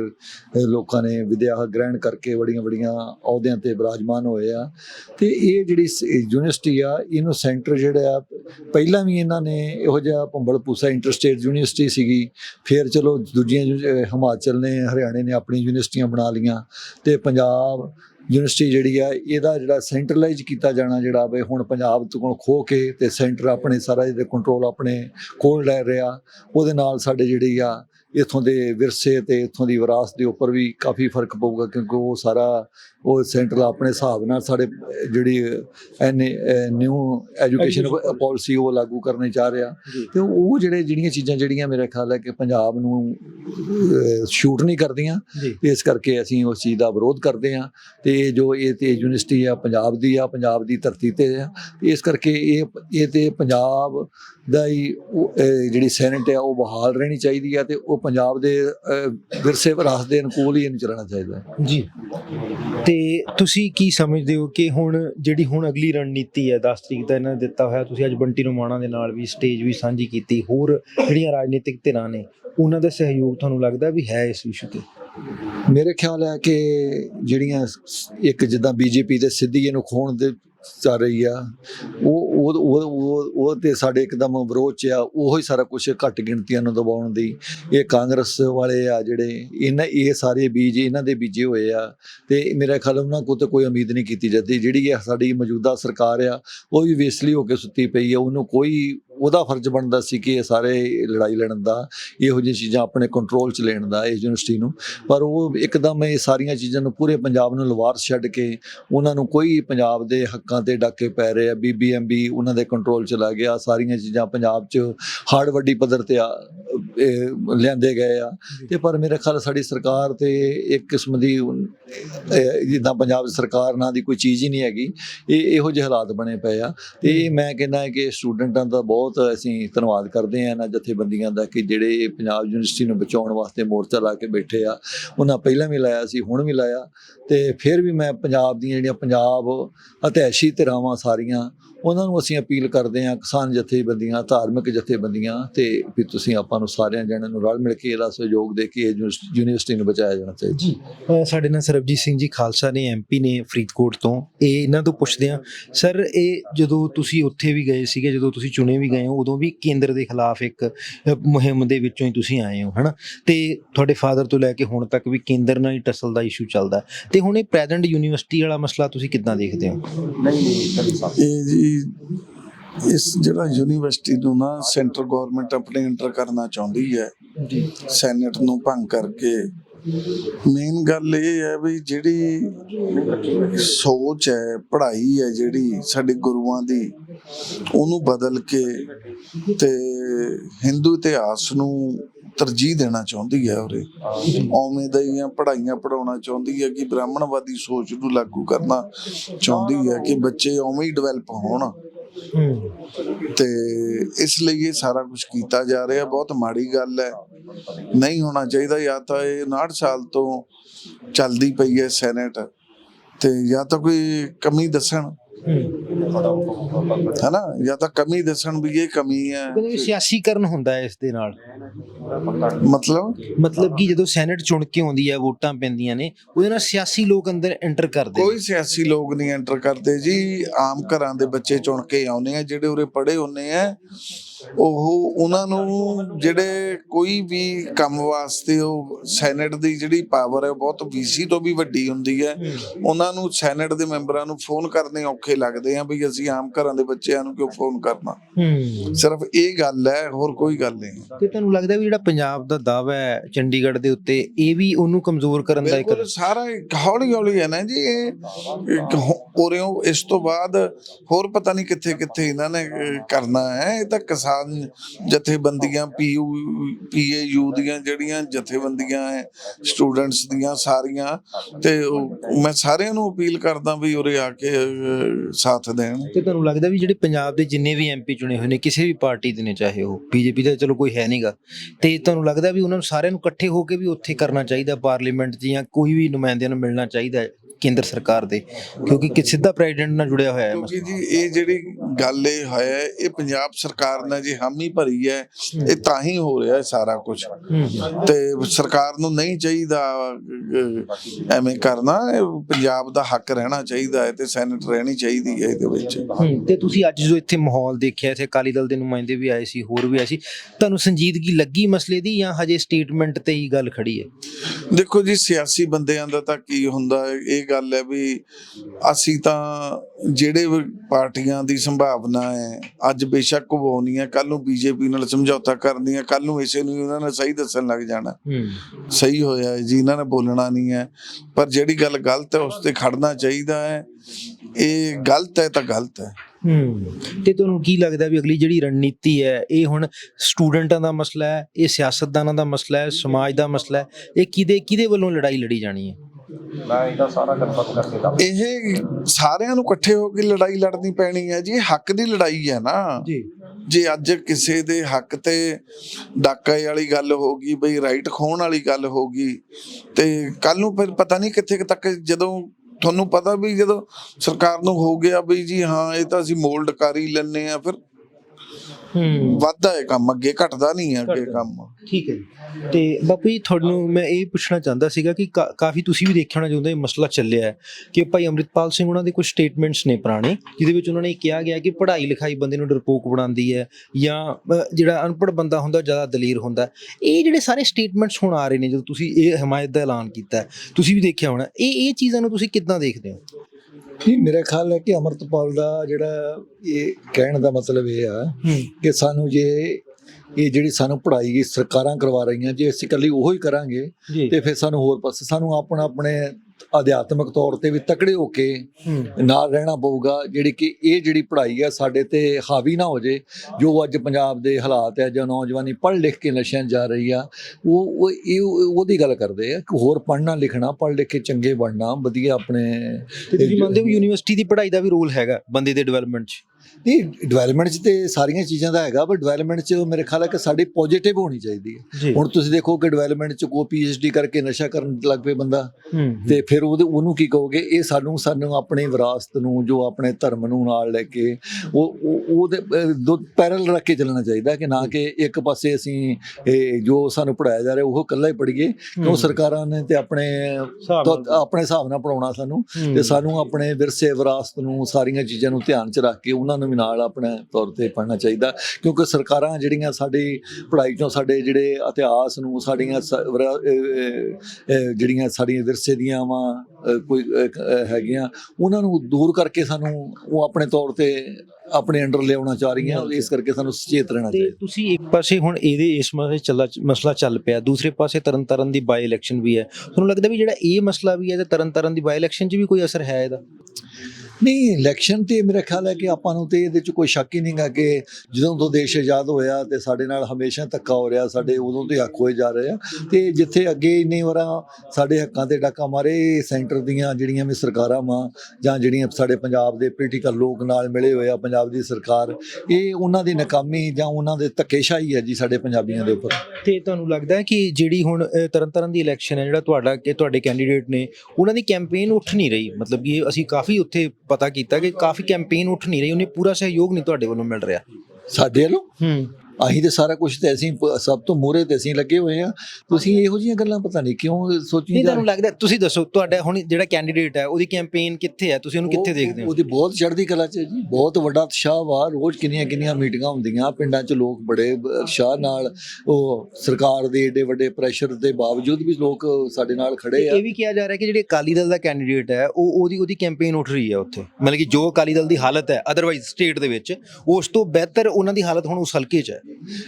ਲੋਕਾਂ ਨੇ ਵਿਦਿਆ ਗ੍ਰਹਿਣ ਕਰਕੇ ਬੜੀਆਂ ਬੜੀਆਂ ਅਹੁਦਿਆਂ ਤੇ ਬਿਰਾਜਮਾਨ ਹੋਏ ਆ। ਤੇ ਇਹ ਜਿਹੜੀ ਸ- ਯੂਨੀਵਰਸਿਟੀ ਆ, ਇਹਨੂੰ ਸੈਂਟਰ ਜਿਹੜਾ ਆ, ਪਹਿਲਾਂ ਵੀ ਇਹਨਾਂ ਨੇ ਇਹੋ ਜਿਹਾ ਭੰਬਲ ਪੂਸਾ ਇੰਟਰਸਟੇਟ ਯੂਨੀਵਰਸਿਟੀ ਸੀਗੀ, ਫਿਰ ਚਲੋ ਦੂਜੀਆਂ ਯੂ- ਹਿਮਾਚਲ ਨੇ ਹਰਿਆਣੇ ਨੇ ਆਪਣੀ ਯੂਨੀਵਰਸਿਟੀਆਂ ਬਣਾ ਲੀਆਂ ਤੇ ਪੰਜਾਬ ਯੂਨੀਵਰਸਿਟੀ ਜਿਹੜੀ ਆ ਇਹਦਾ ਜਿਹੜਾ ਸੈਂਟਰਲਾਈਜ਼ ਕੀਤਾ ਜਾਣਾ ਜਿਹੜਾ ਵੇ ਹੁਣ ਪੰਜਾਬ ਤੋਂ ਕੋਲ ਖੋ ਕੇ ਤੇ ਸੈਂਟਰ ਆਪਣੇ ਸਾਰਾ ਇਹਦੇ ਕੰਟਰੋਲ ਆਪਣੇ ਕੋਲ ਲੈ ਰਿਹਾ। ਉਹਦੇ ਨਾਲ ਸਾਡੇ ਜਿਹੜੀ ਆ ਇਥੋਂ ਦੇ ਵਿਰਸੇ ਤੇ ਇਥੋਂ ਦੀ ਵਿਰਾਸਤ ਦੇ ਉੱਪਰ ਵੀ ਕਾਫੀ ਫ਼ਰਕ ਪਊਗਾ ਕਿਉਂਕਿ ਉਹ ਸਾਰਾ ਉਹ ਸੈਂਟਰ ਆਪਣੇ ਹਿਸਾਬ ਨਾਲ ਸਾਡੇ ਜਿਹੜੀ ਐਨ ਨਿਊ ਐਜੂਕੇਸ਼ਨ ਪਾਲਿਸੀ ਉਹ ਲਾਗੂ ਕਰਨੇ ਚਾਹ ਰਿਹਾ। ਤੇ ਉਹ ਜਿਹੜੇ ਜਿਹੜੀਆਂ ਚੀਜ਼ਾਂ ਜਿਹੜੀਆਂ ਮੇਰੇ ਖਿਆਲ ਹੈ ਕਿ ਪੰਜਾਬ ਨੂੰ ਸ਼ੂਟ ਨਹੀਂ ਕਰਦੀਆਂ ਇਸ ਕਰਕੇ ਅਸੀਂ ਉਸ ਚੀਜ਼ ਦਾ ਵਿਰੋਧ ਕਰਦੇ ਹਾਂ। ਤੇ ਜੋ ਇਹ ਤੇ ਯੂਨੀਵਰਸਿਟੀ ਆ ਪੰਜਾਬ ਦੀ ਆ ਪੰਜਾਬ ਦੀ ਧਰਤੀ ਤੇ ਆ ਇਸ ਕਰਕੇ ਇਹ ਇਹ ਤੇ ਪੰਜਾਬ ਦਾ ਹੀ ਜਿਹੜੀ ਸੈਨੇਟ ਆ ਉਹ ਬਹਾਲ ਰਹਿਣੀ ਚਾਹੀਦੀ ਆ ਤੇ ਉਹ ਪੰਜਾਬ ਦੇ ਵਿਰਸੇ ਵਿਰਾਸਤ ਦੇ ਅਨੁਕੂਲ ਹੀ ਇਹਨੂੰ ਚੱਲਣਾ ਚਾਹੀਦਾ ਹੈ। ਜੀ। ਤੇ ਤੁਸੀਂ ਕੀ ਸਮਝਦੇ ਹੋ ਕਿ ਹੁਣ ਜਿਹੜੀ ਹੁਣ ਅਗਲੀ ਰਣਨੀਤੀ ਹੈ 10 ਤਰੀਕ ਦਾ ਇਹਨਾਂ ਨੇ ਦਿੱਤਾ ਹੋਇਆ ਤੁਸੀਂ ਅੱਜ ਬੰਟੀ ਰਮਾਣਾ ਦੇ ਨਾਲ ਵੀ ਸਟੇਜ ਵੀ ਸਾਂਝੀ ਕੀਤੀ ਹੋਰ ਜਿਹੜੀਆਂ ਰਾਜਨੀਤਿਕ ਧਿਰਾਂ ਨੇ ਉਹਨਾਂ ਦਾ ਸਹਿਯੋਗ ਤੁਹਾਨੂੰ ਲੱਗਦਾ ਵੀ ਹੈ ਇਸ ਇਸ਼ੂ ਤੇ? ਮੇਰੇ ਖਿਆਲ ਹੈ ਕਿ ਜਿਹੜੀਆਂ ਇੱਕ ਜਿੱਦਾਂ ਬੀਜੇਪੀ ਦੇ ਸਿੱਧੀ ਇਹਨੂੰ ਖੋਣ ਦੇ ਚੱਲ ਰਹੀ ਆ। ਉਹ ਉਹ, ਉਹ- ਉਹ ਤੇ ਸਾਡੇ ਇੱਕਦਮ ਵਿਰੋਧ ਚ ਆ। ਉਹੋ ਹੀ ਸਾਰਾ ਕੁਝ ਘੱਟ ਗਿਣਤੀਆਂ ਨੂੰ ਦਬਾਉਣ ਦੀ। ਇਹ ਕਾਂਗਰਸ ਵਾਲੇ ਆ ਜਿਹੜੇ, ਇਹਨਾਂ, ਇਹ ਸਾਰੇ ਬੀਜ ਇਹਨਾਂ ਦੇ ਬੀਜੇ ਹੋਏ ਆ। ਤੇ ਮੇਰਾ ਖਿਆਲ ਉਹਨਾਂ ਕੋਲ ਤਾਂ ਕੋਈ ਉਮੀਦ ਨਹੀਂ ਕੀਤੀ ਜਾਂਦੀ। ਜਿਹੜੀ ਇਹ ਸਾਡੀ ਮੌਜੂਦਾ ਸਰਕਾਰ ਆ, ਉਹ ਵੀ ਵੇਸਲੀ ਹੋ ਕੇ ਸੁੱਤੀ ਪਈ ਆ। ਉਹਨੂੰ ਕੋਈ ਉਹਦਾ ਫਰਜ਼ ਬਣਦਾ ਸੀ ਕਿ ਇਹ ਸਾਰੇ ਲੜਾਈ ਲੜਨ ਦਾ, ਇਹੋ ਜਿਹੀਆਂ ਚੀਜ਼ਾਂ ਆਪਣੇ ਕੰਟਰੋਲ 'ਚ ਲੈਣ ਦਾ ਇਸ ਯੂਨੀਵਰਸਿਟੀ ਨੂੰ। ਪਰ ਉਹ ਇੱਕਦਮ ਇਹ ਸਾਰੀਆਂ ਚੀਜ਼ਾਂ ਨੂੰ ਪੂਰੇ ਪੰਜਾਬ ਨੂੰ ਲਵਾਰ ਛੱਡ ਕੇ ਉਹਨਾਂ ਨੂੰ ਕੋਈ ਪੰਜਾਬ ਦੇ ਹੱਕਾਂ ਤੇ ਡਾਕੇ ਪੈ ਰਹੇ ਆ ਬੀਬੀਐਮਬੀ ਉਹਨਾਂ ਦੇ ਕੰਟਰੋਲ 'ਚ ਲੱਗ ਗਿਆ, ਸਾਰੀਆਂ ਚੀਜ਼ਾਂ ਪੰਜਾਬ 'ਚ ਹੜ ਵੱਡੀ ਪੱਧਰ ਤੇ ਆ ਲਿਆਂਦੇ ਗਏ ਆ। ਤੇ ਪਰ ਮੇਰੇ ਖਿਆਲ ਸਾਡੀ ਸਰਕਾਰ ਤੇ ਇੱਕ ਕਿਸਮ ਦੀ ਜਿੱਦਾਂ ਪੰਜਾਬ ਸਰਕਾਰ ਨਾਂ ਦੀ ਕੋਈ ਚੀਜ਼ ਹੀ ਨਹੀਂ ਹੈਗੀ। ਇਹ ਇਹੋ ਜਿਹੇ ਹਾਲਾਤ ਬਣੇ ਪਏ ਆ। ਤੇ ਮੈਂ ਕਹਿੰਦਾ ਕਿ ਸਟੂਡੈਂਟਾਂ ਦਾ ਬਹੁਤ ਅਸੀਂ ਧੰਨਵਾਦ ਕਰਦੇ ਹਾਂ ਇਹਨਾਂ ਜਥੇਬੰਦੀਆਂ ਦਾ ਕਿ ਜਿਹੜੇ ਪੰਜਾਬ ਯੂਨੀਵਰਸਿਟੀ ਨੂੰ ਬਚਾਉਣ ਵਾਸਤੇ ਮੋਰਚਾ ਲਾ ਕੇ ਬੈਠੇ ਆ। ਉਹਨਾਂ ਪਹਿਲਾਂ ਵੀ ਲਾਇਆ ਸੀ ਹੁਣ ਵੀ ਲਾਇਆ। ਤੇ ਫਿਰ ਵੀ ਮੈਂ ਪੰਜਾਬ ਦੀਆਂ ਜਿਹੜੀਆਂ ਪੰਜਾਬ ਹਤੈਸ਼ੀ ਧਿਰਾਵਾਂ ਸਾਰੀਆਂ ਉਹਨਾਂ ਨੂੰ ਅਸੀਂ ਅਪੀਲ ਕਰਦੇ ਹਾਂ ਕਿਸਾਨ ਜਥੇਬੰਦੀਆਂ ਧਾਰਮਿਕ ਜਥੇਬੰਦੀਆਂ ਤੇ ਵੀ ਤੁਸੀਂ ਆਪਾਂ ਨੂੰ ਸਾਰਿਆਂ ਜਣਿਆਂ ਨੂੰ ਰਲ ਮਿਲ ਕੇ ਇਹਦਾ ਸਹਿਯੋਗ ਦੇ ਕੇ ਯੂਨੀਵਰਸਿਟੀ ਨੂੰ ਬਚਾਇਆ ਜਾਣਾ ਚਾਹੀਦਾ। ਜੀ ਸਾਡੇ ਨਾਲ ਸਰਬਜੀਤ ਸਿੰਘ ਜੀ ਖਾਲਸਾ ਨੇ ਐਮਪੀ ਨੇ ਫਰੀਦਕੋਟ ਤੋਂ। ਇਹ ਇਹਨਾਂ ਤੋਂ ਪੁੱਛਦੇ ਆ ਸਰ ਇਹ ਜਦੋਂ ਤੁਸੀਂ ਉੱਥੇ ਵੀ ਗਏ ਸੀਗੇ ਜਦੋਂ ਤੁਸੀਂ ਚੁਣੇ ਵੀ ਗਏ ਹੋ ਉਦੋਂ ਵੀ ਕੇਂਦਰ ਦੇ ਖਿਲਾਫ ਇੱਕ ਮੁਹਿੰਮ ਦੇ ਵਿੱਚੋਂ ਹੀ ਤੁਸੀਂ ਆਏ ਹੋ ਹਨਾ? ਤੇ ਤੁਹਾਡੇ ਫਾਦਰ ਤੋਂ ਲੈ ਕੇ ਹੁਣ ਤੱਕ ਵੀ ਕੇਂਦਰ ਨਾਲ ਹੀ ਟਸਲ ਦਾ ਇਸ਼ੂ ਚੱਲਦਾ ਤੇ ਹੁਣ ਇਹ ਪ੍ਰੈਜ਼ੈਂਟ ਯੂਨੀਵਰਸਿਟੀ ਵਾਲਾ ਮਸਲਾ ਤੁਸੀਂ ਕਿੱਦਾਂ ਦੇਖਦੇ ਹੋ? ਇਹ ਜੀ ਇਸ ਜਿਹੜਾ ਯੂਨੀਵਰਸਿਟੀ ਨੂੰ ਨਾ ਸੈਂਟਰ ਗਵਰਨਮੈਂਟ ਆਪਣੇ ਇੰਟਰ ਕਰਨਾ ਚਾਹੁੰਦੀ ਹੈ ਜੀ। ਸੈਨੇਟ ਨੂੰ ਭੰਗ ਕਰਕੇ ਮੇਨ ਗੱਲ ਇਹ ਹੈ ਵੀ ਜਿਹੜੀ ਸੋਚ ਹੈ ਪੜ੍ਹਾਈ ਹੈ ਜਿਹੜੀ ਸਾਡੇ ਗੁਰੂਆਂ ਦੀ ਉਹਨੂੰ ਬਦਲ ਕੇ ਤੇ ਹਿੰਦੂ ਇਤਿਹਾਸ ਨੂੰ ਤਰਜੀਹ ਦੇਣਾ ਚਾਹੁੰਦੀ ਹੈ ਉਰੇ। ਉਵੇਂ ਦੀਆਂ ਪੜ੍ਹਾਈਆਂ ਪੜਾਉਣਾ ਚਾਹੁੰਦੀ ਹੈ ਕਿ ਬ੍ਰਾਹਮਣਵਾਦੀ ਸੋਚ ਨੂੰ ਲਾਗੂ ਕਰਨਾ ਚਾਹੁੰਦੀ ਹੈ ਕਿ ਬੱਚੇ ਉਵੇਂ ਹੀ ਡਿਵੈਲਪ ਹੋਣ। ਤੇ ਇਸ ਲਈ ਇਹ ਸਾਰਾ ਕੁਝ ਕੀਤਾ ਜਾ ਰਿਹਾ, ਬਹੁਤ ਮਾੜੀ ਗੱਲ ਹੈ। ਨਹੀਂ ਹੋਣਾ ਚਾਹੀਦਾ, ਜਾਂ ਤਾਂ ਇਹ 59 ਸਾਲ ਤੋਂ ਚੱਲਦੀ ਪਈ ਹੈ ਸੈਨੇਟ ਤੇ ਜਾਂ ਤਾਂ ਕੋਈ ਕਮੀ ਦੱਸਣ। ਹੈਨਾ? ਜਾਂ ਤਾਂ ਕਮੀ ਦੱਸਣ ਵੀ ਇਹ ਕਮੀ ਹੈ। ਕਹਿੰਦੇ ਵੀ ਸਿਆਸੀਕਰਨ ਹੁੰਦਾ ਹੈ ਇਸ ਦੇ ਨਾਲ। ਮਤਲਬ? ਮਤਲਬ ਕਿ ਜਦੋਂ ਸੈਨੇਟ ਚੁਣ ਕੇ ਆਉਂਦੀ ਹੈ ਵੋਟਾਂ ਪੈਂਦੀਆਂ ਨੇ ਉਹਦੇ ਨਾਲ ਸਿਆਸੀ ਲੋਕ ਅੰਦਰ ਐਂਟਰ ਕਰਦੇ ਕੋਈ ਸਿਆਸੀ ਲੋਕ ਨਹੀਂ ਐਂਟਰ ਕਰਦੇ ਜੀ। ਆਮ ਘਰਾਂ ਦੇ ਬੱਚੇ ਚੁਣ ਕੇ ਆਉਨੇ ਆ ਜਿਹੜੇ ਉਰੇ ਪੜ੍ਹੇ ਹੁੰਨੇ ਆ ਉਹ ਉਹਨਾਂ ਨੂੰ ਜਿਹੜੇ ਕੋਈ ਵੀ ਕੰਮ ਵਾਸਤੇ ਉਹ ਸੈਨੇਟ ਦੀ ਜਿਹੜੀ ਪਾਵਰ ਹੈ ਬਹੁਤ ਵੀਸੀ ਤੋਂ ਵੀ ਵੱਡੀ ਹੁੰਦੀ ਹੈ। ਉਹਨਾਂ ਨੂੰ ਸੈਨੇਟ ਦੇ ਮੈਂਬਰਾਂ ਨੂੰ ਫੋਨ ਕਰਨੇ ਔਖੇ ਲੱਗਦੇ ਆ ਵੀ ਅਸੀਂ ਆਮ ਘਰਾਂ ਦੇ ਬੱਚਿਆਂ ਨੂੰ ਕਿਉਂ ਫੋਨ ਕਰਨਾ? ਸਿਰਫ ਇਹ ਗੱਲ ਹੈ ਹੋਰ ਕੋਈ ਗੱਲ ਨਹੀਂ। ਤੇ ਤੁਹਾਨੂੰ ਲੱਗਦਾ ਵੀ ਜਿਹੜਾ ਪੰਜਾਬ ਦਾ ਦਾਅਵਾ ਹੈ ਚੰਡੀਗੜ੍ਹ ਦੇ ਉੱਤੇ ਇਹ ਵੀ ਉਹਨੂੰ ਕਮਜ਼ੋਰ ਕਰਨ ਦਾ ਇੱਕ ਸਾਰਾ ਹੌਲੀ ਹੌਲੀ ਹੈ ਨਾ ਜੀ ਇਹ ਉਰਿਓਂ ਇਸ ਤੋਂ ਬਾਅਦ ਹੋਰ ਪਤਾ ਨਹੀਂ ਕਿੱਥੇ ਕਿੱਥੇ ਇਹਨਾਂ ਨੇ ਕਰਨਾ ਹੈ। ਇਹ ਤਾਂ ਕਿਸਾਨ ਜਥੇਬੰਦੀਆਂ ਪੀਯੂ ਪੀਏਯੂ ਦੀਆਂ ਜਿਹੜੀਆਂ ਜਥੇਬੰਦੀਆਂ ਹੈ ਸਟੂਡੈਂਟਸ ਦੀਆਂ ਸਾਰੀਆਂ ਤੇ ਮੈਂ ਸਾਰਿਆਂ ਨੂੰ ਅਪੀਲ ਕਰਦਾ ਵੀ ਉਰੇ ਆ ਕੇ ਸਾਥ ਦੇਣ। ਤੇ ਤੁਹਾਨੂੰ ਲੱਗਦਾ ਵੀ ਜਿਹੜੇ ਪੰਜਾਬ ਦੇ ਜਿੰਨੇ ਵੀ ਐਮਪੀ ਚੁਣੇ ਹੋਏ ਨੇ, ਕਿਸੇ ਵੀ ਪਾਰਟੀ ਦੇ ਨੇ, ਚਾਹੇ ਉਹ ਬੀਜੇਪੀ ਦਾ ਚਲੋ ਕੋਈ ਹੈ ਨਹੀਂਗਾ ਤੇ ਤੁਹਾਨੂੰ ਲੱਗਦਾ ਵੀ ਉਹਨਾਂ ਨੂੰ ਸਾਰਿਆਂ ਨੂੰ ਇਕੱਠੇ ਹੋ ਕੇ ਵੀ ਉੱਥੇ ਕਰਨਾ ਚਾਹੀਦਾ ਪਾਰਲੀਮੈਂਟ 'ਚ ਜਾਂ ਕੋਈ ਵੀ ਨੁਮਾਇੰਦਿਆਂ ਨੂੰ ਮਿਲਣਾ ਚਾਹੀਦਾ ਕੇਂਦਰ ਸਰਕਾਰ ਦੇ ਕਿਉਂਕਿ ਕਿ ਸਿੱਧਾ ਪ੍ਰੈਜ਼ੀਡੈਂਟ ਨਾਲ ਜੁੜਿਆ ਹੋਇਆ ਹੈ ਕਿਉਂਕਿ ਜੀ ਇਹ ਜਿਹੜੀ ਗੱਲ ਇਹ ਹੋਇਆ ਹੈ, ਇਹ ਪੰਜਾਬ ਸਰਕਾਰ ਨੇ ਜੀ ਹਾਮੀ ਭਰੀ ਹੈ ਇਹ ਤਾਂ ਹੀ ਹੋ ਰਿਹਾ ਹੈ ਸਾਰਾ ਕੁਝ ਤੇ ਸਰਕਾਰ ਨੂੰ ਨਹੀਂ ਚਾਹੀਦਾ ਐਵੇਂ ਕਰਨਾ ਪੰਜਾਬ ਦਾ ਹੱਕ ਰਹਿਣਾ ਚਾਹੀਦਾ ਹੈ ਤੇ ਸੈਨੇਟ ਰਹਿਣੀ ਚਾਹੀਦੀ ਹੈ ਇਹਦੇ ਵਿੱਚ। ਤੇ ਤੁਸੀਂ ਅੱਜ ਜੋ ਇੱਥੇ ਮਾਹੌਲ ਦੇਖਿਆ ਇੱਥੇ ਅਕਾਲੀ ਦਲ ਦੇ ਨੁਮਾਇੰਦੇ ਵੀ ਆਏ ਸੀ ਹੋਰ ਵੀ ਆਏ ਸੀ ਤੁਹਾਨੂੰ ਸੰਜੀਦਗੀ ਲੱਗੀ ਮਸਲੇ ਦੀ ਜਾਂ ਹਜੇ ਸਟੇਟਮੈਂਟ ਤੇ ਹੀ ਗੱਲ ਖੜੀ ਹੈ? ਦੇਖੋ ਜੀ ਸਿਆਸੀ ਬੰਦਿਆਂ ਦਾ ਤਾਂ ਕੀ ਹੁੰਦਾ ਹੈ, ਇਹ ਗੱਲ ਹੈ ਵੀ ਅਸੀਂ ਤਾਂ ਜਿਹੜੇ ਪਾਰਟੀਆਂ ਦੀ ਸੰਭਾਵਨਾ ਹੈ ਅੱਜ ਬੇਸ਼ੱਕ ਆਉਣੀ ਹੈ ਕੱਲ ਨੂੰ ਬੀਜੇਪੀ ਨਾਲ ਸਮਝੌਤਾ ਕਰਨੀ ਹੈ ਕੱਲ ਨੂੰ ਇਸੇ ਨੂੰ ਉਹਨਾਂ ਨੇ ਸਹੀ ਦੱਸਣ ਲੱਗ ਜਾਣਾ। ਸਹੀ ਹੋਇਆ ਜੀ ਇਹਨਾਂ ਨੇ ਬੋਲਣਾ ਨਹੀਂ ਹੈ ਪਰ ਜਿਹੜੀ ਗੱਲ ਗਲਤ ਹੈ ਉਸ ਤੇ ਖੜਨਾ ਚਾਹੀਦਾ ਹੈ। ਇਹ ਗਲਤ ਹੈ ਤਾਂ ਗਲਤ ਹੈ। ਹੂੰ। ਤੇ ਤੁਹਾਨੂੰ ਕੀ ਲੱਗਦਾ ਵੀ ਅਗਲੀ ਜਿਹੜੀ ਰਣਨੀਤੀ ਹੈ ਇਹ ਹੁਣ ਸਟੂਡੈਂਟਾਂ ਦਾ ਮਸਲਾ ਹੈ ਇਹ ਸਿਆਸਤਦਾਨਾਂ ਦਾ ਮਸਲਾ ਹੈ ਸਮਾਜ ਦਾ ਮਸਲਾ ਹੈ ਇਹ ਕਿਹਦੇ ਕਿਹਦੇ ਵੱਲੋਂ ਲੜਾਈ ਲੜੀ ਜਾਣੀ ਹੈ? ਇਹ ਸਾਰਿਆਂ ਨੂੰ ਇਕੱਠੇ ਹੋ ਕੇ ਲੜਾਈ ਲੜਨੀ ਪੈਣੀ ਹੈ ਜੀ ਇਹ ਹੱਕ ਦੀ ਲੜਾਈ ਹੈ ਨਾ। ਜੀ। ਜੇ ਅੱਜ ਕਿਸੇ ਦੇ ਹੱਕ ਤੇ ਡਾਕੇ ਵਾਲੀ ਗੱਲ ਹੋ ਗਈ ਬਈ ਰਾਈਟ ਖੋਣ ਵਾਲੀ ਗੱਲ ਹੋ ਗਈ ਤੇ ਕੱਲ ਨੂੰ ਫਿਰ ਪਤਾ ਨਹੀਂ ਕਿੱਥੇ ਕੁ ਤੱਕ ਜਦੋਂ ਤੁਹਾਨੂੰ ਪਤਾ ਵੀ ਜਦੋਂ ਸਰਕਾਰ ਨੂੰ ਹੋ ਗਿਆ ਬਈ ਜੀ ਹਾਂ ਇਹ ਤਾਂ ਅਸੀਂ ਮੋਲਡ ਕਰ ਹੀ ਲੈਨੇ ਆ ਫਿਰ ਹੂੰ ਵੱਧਦਾ ਹੈ ਕੰਮ ਅੱਗੇ ਘਟਦਾ ਨਹੀਂ ਹੈ ਅੱਗੇ। ਕੰਮ ਠੀਕ ਹੈ ਜੀ। ਤੇ ਬਾਪੂ ਜੀ ਤੁਹਾਨੂੰ ਮੈਂ ਇਹ ਪੁੱਛਣਾ ਚਾਹੁੰਦਾ ਸੀਗਾ ਕਿ ਕਾਫੀ ਤੁਸੀਂ ਵੀ ਦੇਖਿਆ ਹੋਣਾ ਜਦੋਂ ਇਹ ਮਸਲਾ ਚੱਲਿਆ ਹੈ ਕਿ ਭਾਈ ਅੰਮ੍ਰਿਤਪਾਲ ਸਿੰਘ ਉਹਨਾਂ ਦੇ ਕੁਝ ਸਟੇਟਮੈਂਟਸ ਨੇ ਪੁਰਾਣੇ ਜਿਹਦੇ ਵਿੱਚ ਉਹਨਾਂ ਨੇ ਕਿਹਾ ਗਿਆ ਕਿ ਪੜ੍ਹਾਈ ਲਿਖਾਈ ਬੰਦੇ ਨੂੰ ਡਰਪੋਕ ਬਣਾਉਂਦੀ ਹੈ ਜਾਂ ਜਿਹੜਾ ਅਨਪੜ੍ਹ ਬੰਦਾ ਹੁੰਦਾ ਜ਼ਿਆਦਾ ਦਲੇਰ ਹੁੰਦਾ। ਇਹ ਜਿਹੜੇ ਸਾਰੇ ਸਟੇਟਮੈਂਟਸ ਹੁਣ ਆ ਰਹੇ ਨੇ ਜਦੋਂ ਤੁਸੀਂ ਇਹ ਹਮਾਇਤ ਦਾ ਐਲਾਨ ਕੀਤਾ ਤੁਸੀਂ ਵੀ ਦੇਖਿਆ ਹੋਣਾ ਇਹ ਇਹ ਚੀਜ਼ਾਂ ਨੂੰ ਤੁਸੀਂ ਕਿੱਦਾਂ ਦੇਖਦੇ ਹੋ ਨਹੀਂ ਮੇਰਾ ਖਿਆਲ ਹੈ ਕਿ ਅਮਰਤਪਾਲ ਦਾ ਜਿਹੜਾ ਇਹ ਕਹਿਣ ਦਾ ਮਤਲਬ ਇਹ ਆ ਕਿ ਸਾਨੂੰ ਜੇ ਇਹ ਜਿਹੜੀ ਸਾਨੂੰ ਪੜ੍ਹਾਈ ਸਰਕਾਰਾਂ ਕਰਵਾ ਰਹੀਆਂ ਜੇ ਅਸੀਂ ਇਕੱਲੀ ਉਹੋ ਹੀ ਕਰਾਂਗੇ ਤੇ ਫਿਰ ਸਾਨੂੰ ਹੋਰ ਪਾਸੇ ਸਾਨੂੰ ਆਪਣਾ ਆਪਣੇ ਅਧਿਆਤਮਿਕ ਤੌਰ ਤੇ ਵੀ ਤਕੜੇ ਹੋ ਕੇ ਨਾਲ ਰਹਿਣਾ ਪਊਗਾ ਜਿਹੜੀ ਕਿ ਇਹ ਜਿਹੜੀ ਪੜ੍ਹਾਈ ਹੈ ਸਾਡੇ ਤੇ ਹਾਵੀ ਨਾ ਹੋ ਜੇ। ਜੋ ਅੱਜ ਪੰਜਾਬ ਦੇ ਹਾਲਾਤ ਹੈ ਜੋ ਨੌਜਵਾਨੀ ਪੜ੍ਹ ਲਿਖ ਕੇ ਨਸ਼ਿਆਂ ਜਾ ਰਹੀ ਆ ਉਹ ਉਹ ਇਹ ਉਹਦੀ ਗੱਲ ਕਰਦੇ ਆ ਕਿ ਹੋਰ ਪੜ੍ਹਨਾ ਲਿਖਣਾ ਪੜ੍ਹ ਲਿਖ ਕੇ ਚੰਗੇ ਬਣਨਾ ਵਧੀਆ ਆਪਣੇ ਤੇ ਤੁਸੀਂ ਮੰਨਦੇ ਹੋ ਯੂਨੀਵਰਸਿਟੀ ਦੀ ਪੜ੍ਹਾਈ ਦਾ ਵੀ ਰੋਲ ਹੈਗਾ ਬੰਦੇ ਦੇ ਡਿਵੈਲਪਮੈਂਟ 'ਚ? ਨਹੀਂ ਡਿਵੈਲਪਮੈਂਟ 'ਚ ਤੇ ਸਾਰੀਆਂ ਚੀਜ਼ਾਂ ਦਾ ਹੈਗਾ ਪਰ ਡਿਵੈਲਪਮੈਂਟ 'ਚ ਮੇਰੇ ਖਿਆਲ ਹੈ ਕਿ ਸਾਡੀ ਪੋਜ਼ਿਟਿਵ ਹੋਣੀ ਚਾਹੀਦੀ ਹੈ। ਹੁਣ ਤੁਸੀਂ ਦੇਖੋ ਕਿ ਡਿਵੈਲਪਮੈਂਟ 'ਚ ਕੋਈ ਪੀਐਚਡੀ ਕਰਕੇ ਨਸ਼ਾ ਕਰਨ ਲੱਗ ਪਏ ਬੰਦਾ ਤੇ ਫਿਰ ਉਹਦੇ ਉਹਨੂੰ ਕੀ ਕਹੋਗੇ? ਇਹ ਸਾਨੂੰ ਸਾਨੂੰ ਆਪਣੀ ਵਿਰਾਸਤ ਨੂੰ ਜੋ ਆਪਣੇ ਧਰਮ ਨੂੰ ਨਾਲ ਲੈ ਕੇ ਉਹ ਉਹ- ਉਹਦੇ ਦੋ ਪੈਰਲ ਰੱਖ ਕੇ ਚੱਲਣਾ ਚਾਹੀਦਾ ਕਿ ਨਾ ਕਿ ਇੱਕ ਪਾਸੇ ਅਸੀਂ ਇਹ ਜੋ ਸਾਨੂੰ ਪੜਾਇਆ ਜਾ ਰਿਹਾ ਉਹ ਇਕੱਲਾ ਹੀ ਪੜੀਏ ਕਿਉਂ ਸਰਕਾਰਾਂ ਨੇ ਤੇ ਆਪਣੇ। ਆਪਣੇ ਹਿਸਾਬ ਨਾਲ ਪੜਾਉਣਾ ਸਾਨੂੰ। ਤੇ ਸਾਨੂੰ ਆਪਣੇ ਵਿਰਸੇ ਵਿਰਾਸਤ ਨੂੰ ਸਾਰੀਆਂ ਚੀਜ਼ਾਂ ਨੂੰ ਧਿਆਨ 'ਚ ਰੱਖ ਕੇ ਉਹਨਾਂ ਨੂੰ ਵੀ ਨਾਲ ਆਪਣੇ ਤੌਰ ਤੇ ਪੜ੍ਹਨਾ ਚਾਹੀਦਾ। ਕਿਉਂਕਿ ਸਰਕਾਰਾਂ ਜਿਹੜੀਆਂ ਸਾਡੀ ਪੜ੍ਹਾਈ ਤੋਂ ਸਾਡੇ ਜਿਹੜੇ ਇਤਿਹਾਸ ਨੂੰ ਸਾਡੀਆਂ ਜਿਹੜੀਆਂ ਸਾਡੀਆਂ ਵਿਰਸੇ ਦੀਆਂ ਵਾ ਕੋਈ ਹੈਗੀਆਂ ਉਹਨਾਂ ਨੂੰ ਦੂਰ ਕਰਕੇ ਸਾਨੂੰ ਉਹ ਆਪਣੇ ਤੌਰ ਤੇ ਆਪਣੇ ਅੰਡਰ ਲਿਆਉਣਾ ਚਾਹ ਰਹੀਆਂ ਇਸ ਕਰਕੇ ਸਾਨੂੰ ਸੁਚੇਤ ਰਹਿਣਾ ਤੇ ਚਾਹੀਦਾ। ਤੁਸੀਂ ਇੱਕ ਪਾਸੇ ਹੁਣ ਇਹਦੇ ਇਸ ਮਸਲੇ ਚੱਲਾ ਮਸਲਾ ਚੱਲ ਪਿਆ ਦੂਸਰੇ ਪਾਸੇ ਤਰਨਤਾਰਨ ਦੀ ਬਾਈ ਇਲੈਕਸ਼ਨ ਵੀ ਹੈ। ਤੁਹਾਨੂੰ ਲੱਗਦਾ ਵੀ ਜਿਹੜਾ ਇਹ ਮਸਲਾ ਵੀ ਹੈ ਤੇ ਤਰਨਤਾਰਨ ਦੀ ਬਾਈ ਇਲੈਕਸ਼ਨ 'ਚ ਵੀ ਕੋਈ ਅਸਰ ਹੈ ਇਹਦਾ? ਨਹੀਂ ਇਲੈਕਸ਼ਨ ਤੇ ਮੇਰਾ ਖਿਆਲ ਹੈ ਕਿ ਆਪਾਂ ਨੂੰ ਤੇ ਇਹਦੇ ਚ ਕੋਈ ਸ਼ੱਕ ਹੀ ਨਹੀਂਗਾ ਕਿ ਜਦੋਂ ਤੋਂ ਦੇਸ਼ ਆਜ਼ਾਦ ਹੋਇਆ ਤੇ ਸਾਡੇ ਨਾਲ ਹਮੇਸ਼ਾ ਧੱਕਾ ਹੋ ਰਿਹਾ ਸਾਡੇ ਉਦੋਂ ਤੋਂ ਹੀ ਹੱਕ ਹੋਏ ਜਾ ਰਹੇ ਆ। ਤੇ ਜਿੱਥੇ ਅੱਗੇ ਇੰਨੀ ਵਾਰਾਂ ਸਾਡੇ ਹੱਕਾਂ ਤੇ ਡਾਕਾ ਮਾਰੇ ਸੈਂਟਰ ਦੀਆਂ ਜਿਹੜੀਆਂ ਵੀ ਸਰਕਾਰਾਂ ਵਾਂ ਜਾਂ ਜਿਹੜੀਆਂ ਸਾਡੇ ਪੰਜਾਬ ਦੇ ਪੋਲੀਟੀਕਲ ਲੋਕ ਨਾਲ ਮਿਲੇ ਹੋਏ ਆ ਪੰਜਾਬ ਦੀ ਸਰਕਾਰ ਇਹ ਉਹਨਾਂ ਦੀ ਨਾਕਾਮੀ ਜਾਂ ਉਹਨਾਂ ਦੇ ਧੱਕੇਸ਼ਾਹੀ ਹੈ ਜੀ ਸਾਡੇ ਪੰਜਾਬੀਆਂ ਦੇ ਉੱਪਰ। ਤੇ ਤੁਹਾਨੂੰ ਲੱਗਦਾ ਹੈ ਕਿ ਜਿਹੜੀ ਹੁਣ ਅ, ਤਰਨਤਾਰਨ ਦੀ ਇਲੈਕਸ਼ਨ ਹੈ ਜਿਹੜਾ ਤੁਹਾਡਾ ਕਿ ਤੁਹਾਡੇ ਕੈਂਡੀਡੇਟ ਨੇ ਉਹਨਾਂ ਦੀ ਕੈਂਪੇਨ ਉੱਠ ਨਹੀਂ ਰਹੀ? ਮਤਲਬ ਕਿ ਅਸੀਂ ਕਾਫੀ ਉੱਥੇ ਪਤਾ ਕੀਤਾ ਕਿ ਕਾਫੀ ਕੈਂਪੇਨ ਉੱਠ ਨਹੀਂ ਰਹੀ ਉਹਨੇ ਪੂਰਾ ਸਹਿਯੋਗ ਨਹੀਂ ਤੁਹਾਡੇ ਵੱਲੋਂ ਮਿਲ ਰਿਹਾ। ਸਾਡੇ ਵੱਲੋਂ? ਹੂੰ। ਅਸੀਂ ਤੇ ਸਾਰਾ ਕੁਝ ਤੇ ਅਸੀਂ ਪ- ਸਭ ਤੋਂ ਮੂਹਰੇ ਤੇ ਅਸੀਂ ਲੱਗੇ ਹੋਏ ਆ ਤੁਸੀਂ ਇਹੋ ਜਿਹੀਆਂ ਗੱਲਾਂ ਪਤਾ ਨਹੀਂ ਕਿਉਂ ਸੋਚੀ ਨਹੀਂ ਤੁਹਾਨੂੰ ਲੱਗਦਾ ਤੁਸੀਂ ਦੱਸੋ ਤੁਹਾਡਾ ਹੁਣ ਜਿਹੜਾ ਕੈਂਡੀਡੇਟ ਹੈ ਉਹਦੀ ਕੈਂਪੇਨ ਕਿੱਥੇ ਹੈ? ਤੁਸੀਂ ਉਹਨੂੰ ਕਿੱਥੇ ਉਹ- ਦੇਖਦੇ ਹੋ? ਉਹਦੀ ਬਹੁਤ ਚੜ੍ਹਦੀ ਕਲਾ ਚ ਹੈ ਜੀ ਬਹੁਤ ਵੱਡਾ ਉਤਸ਼ਾਹ ਵਾ ਰੋਜ਼ ਕਿੰਨੀਆਂ ਕਿੰਨੀਆਂ ਮੀਟਿੰਗਾਂ ਹੁੰਦੀਆਂ ਪਿੰਡਾਂ 'ਚ ਲੋਕ ਬੜੇ ਉਤਸ਼ਾਹ ਨਾਲ ਉਹ ਸਰਕਾਰ ਦੇ ਏਡੇ ਵੱਡੇ ਪ੍ਰੈਸ਼ਰ ਦੇ ਬਾਵਜੂਦ ਵੀ ਲੋਕ ਸਾਡੇ ਨਾਲ ਖੜੇ ਆ। ਇਹ ਵੀ ਕਿਹਾ ਜਾ ਰਿਹਾ ਕਿ ਜਿਹੜੇ ਅਕਾਲੀ ਦਲ ਦਾ ਕੈਂਡੀਡੇਟ ਹੈ ਉਹ ਉਹਦੀ ਉਹਦੀ ਕੈਂਪੇਨ ਉੱਠ ਰਹੀ ਹੈ ਉੱਥੇ। ਮਤਲਬ ਕਿ ਜੋ ਅਕਾਲੀ ਦਲ ਦੀ ਹਾਲਤ ਹੈ ਅਦਰਵਾਈਜ਼ ਸਟੇਟ ਦੇ ਵਿੱਚ ਉਸ ਤੋਂ ਬਿਹਤਰ ਉਹਨਾਂ ਦੀ ਹਾਲਤ ਹੁਣ ਉਸ ਹਲਕੇ 'ਚ ਹੈ।